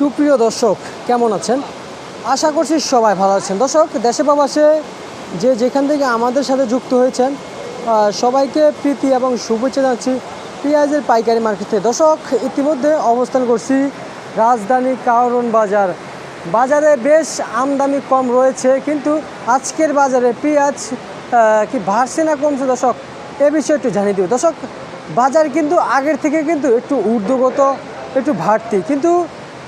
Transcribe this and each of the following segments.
সুপ্রিয় দর্শক, কেমন আছেন? আশা করছি সবাই ভালো আছেন। দর্শক, দেশে প্রবাসে যে যেখান থেকে আমাদের সাথে যুক্ত হয়েছেন সবাইকে প্রীতি এবং শুভেচ্ছা জানাচ্ছি পেঁয়াজের পাইকারি মার্কেট। দর্শক, ইতিমধ্যে অবস্থান করছি রাজধানী কারণ বাজার। বাজারে বেশ আমদানি কম রয়েছে, কিন্তু আজকের বাজারে পেঁয়াজ কি বাড়ছে না কমছে? দর্শক, এ বিষয়ে একটু জানিয়ে দিব দর্শক, বাজার কিন্তু আগের থেকে কিন্তু একটু ঊর্ধ্বগত, একটু বাড়তি কিন্তু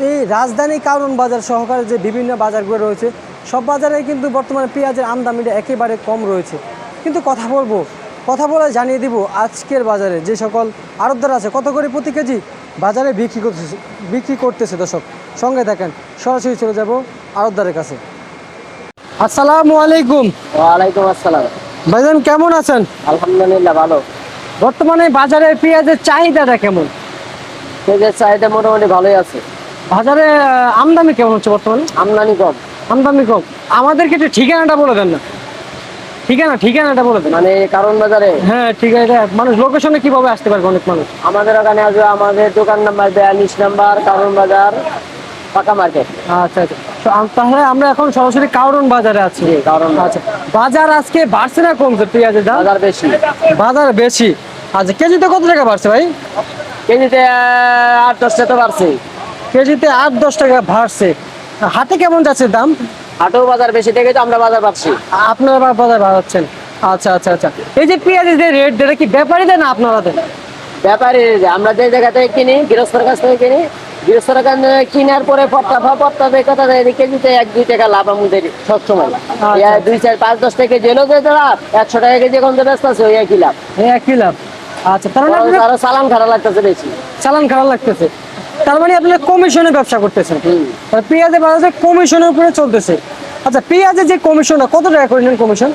এই রাজধানী কারণ বাজার সহকারে যে বিভিন্ন বাজারগুলো রয়েছে সব বাজারে কিন্তু বর্তমানে পেঁয়াজের আমদানিটা একেবারে কম রয়েছে। কিন্তু কথা বলব কথা বলে জানিয়ে দিব আজকের বাজারে যে সকল আড়তদার আছে কত করে প্রতি কেজি বাজারে বিক্রি করতেছে বিক্রি করতেছে দর্শক। সঙ্গে দেখেন সরাসরি চলে যাব আড়তদারের কাছে। আসসালামু আলাইকুম। ওয়ালাইকুম আসসালাম। ভাইজান কেমন আছেন? আলহামদুলিল্লাহ ভালো। বর্তমানে বাজারে পেঁয়াজের চাহিদাটা কেমন? পেঁয়াজের চাহিদা মোটামুটি ভালোই আছে। বাজারে আমদানি কেমন হচ্ছে বর্তমানে? আমদানি কম। আমদানি কম। আমাদেরকে একটু ঠিকানাটা বলে দেন না। ঠিকানা ঠিকানাটা বলে দেন। মানে কারণ বাজারে? হ্যাঁ ঠিক আছে। মানুষ লোকেশনে কীভাবে আসতে পারবে অনেক মানুষ? আমাদের ওখানে আসবে আমাদের দোকান নাম্বার বিয়াল্লিশ নাম্বার কারণ বাজার পাকা মার্কেট। আচ্ছা আচ্ছা। তাহলে আমরা এখন সরাসরি কারণ বাজারে আছি। কারণ আচ্ছা। বাজার আজকে বাড়ছে না কমছে পেঁয়াজের দাম? বাজার বেশি। বাজার বেশি। আচ্ছা কেজিতে কত টাকা বাড়ছে ভাই? কেজিতে আট দশটা তো বাড়ছে। কেজিতে আট দশ টাকা বাড়ছে। হাতে কেমন যাচ্ছে দাম? হাটেও বাজার বেশি থেকে তো আমরা বাজার পাচ্ছি। আপনারা বাজার বাড়াচ্ছেন। আচ্ছা আচ্ছা আচ্ছা। এই যে পেঁয়াজের যে রেট এটা কি ব্যাপারী দেন না আপনারা দেন ব্যাপারে আমরা যে জায়গা থেকে কিনি গৃহস্থর কাছ থেকে কিনি গৃহস্থর কাছ কেনার পরে পট্টা ফা পট্টা দিয়ে কথা দেয় কেজিতে এক দুই টাকা লাভ আমাদের সবসময়। আচ্ছা। এই দুই চার পাঁচ দশ টাকা জেলেও যে লাভ একশো টাকা কেজি এখন যে ব্যস্ত আছে ওই একই লাভ। একই লাভ। আচ্ছা তার মানে বরং চালান খারাপ লাগতেছে বেশি। চালান খারাপ লাগতেছে। তার মানে আপনারা কমিশনে ব্যবসা করতেছেন। তাহলে পেঁয়াজের বাজারে কমিশনের উপরে চলতেছে। আচ্ছা পেঁয়াজের যে কমিশনটা কত টাকা করে নেন কমিশন?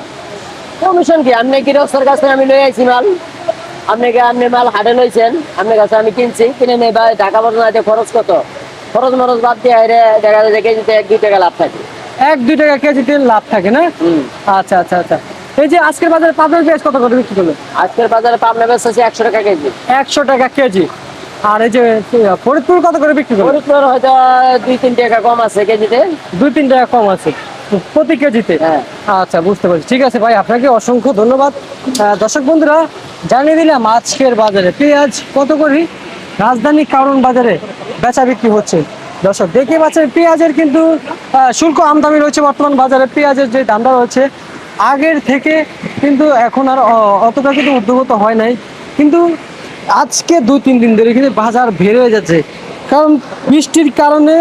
কমিশন কি? আপনি গৃহস্থর কাছ থেকে আমি লই আইছি মাল? আপনি কি আপনি মাল হাটে লইছেন? আপনার কাছে আমি কিনছি। কিনে নেই বা ঢাকা পর্যন্ত খরচ কত? খরচ মরচ বাদ দিয়ে হাইরে দেখা যায় যে কেজিতে এক দুই টাকা লাভ থাকে। এক দুই টাকা কেজিতে লাভ থাকে না। আচ্ছা আচ্ছা আচ্ছা। এই যে আজকের বাজারে পাবনার পেঁয়াজ কত করে বিক্রি করল আজকের বাজারে পাবনা বেচা আছে একশো টাকা কেজি। একশো টাকা কেজি। আর এই যে ফরিদপুর কত করে বিক্রি করল ফরিদপুর হয়তো দুই তিন টাকা কম আছে কেজিতে। দুই তিন টাকা কম আছে প্রতি কেজিতে? হ্যাঁ। আচ্ছা বুঝতে পারছি। ঠিক আছে ভাই আপনাকে অসংখ্য ধন্যবাদ। দর্শক বন্ধুরা জানিয়ে দিলাম আজকের বাজারে পেঁয়াজ কত করে? রাজধানী কারণ বাজারে বেচা বিক্রি হচ্ছে। দর্শক দেখে পাচ্ছেন পেঁয়াজের কিন্তু শুল্ক আমদানি রয়েছে বর্তমান বাজারে। পেঁয়াজের যে দামটা রয়েছে আগের থেকে কিন্তু এখন আর অতটা কিন্তু উদ্যোগত হয় নাই। কিন্তু আজকে দুই তিন দিন ধরে কিন্তু বাজার বেড়ে যাচ্ছে। কারণ বৃষ্টির কারণে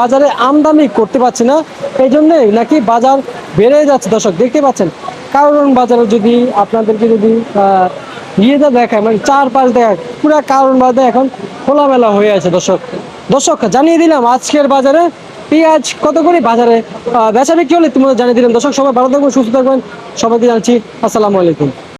বাজারে আমদানি করতে পারছে না। এই জন্যে নাকি বাজার বেড়ে যাচ্ছে দর্শক, দেখতে পাচ্ছেন। কারণ বাজারে যদি আপনাদেরকে যদি ইয়েটা দেখায় মানে চার পাঁচ দেখায়, পুরো কারণ বাজারে এখন খোলামেলা হয়ে আছে দর্শক। দর্শক, জানিয়ে দিলাম, আজকের বাজারে পেঁয়াজ কত করে বাজারে বেচা বিক্রি হলে তোমরা জানিয়ে দিলাম। দর্শক, সবাই ভালো থাকবেন, সুস্থ থাকবেন। সবাইকে জানাচ্ছি, আসসালামু আলাইকুম।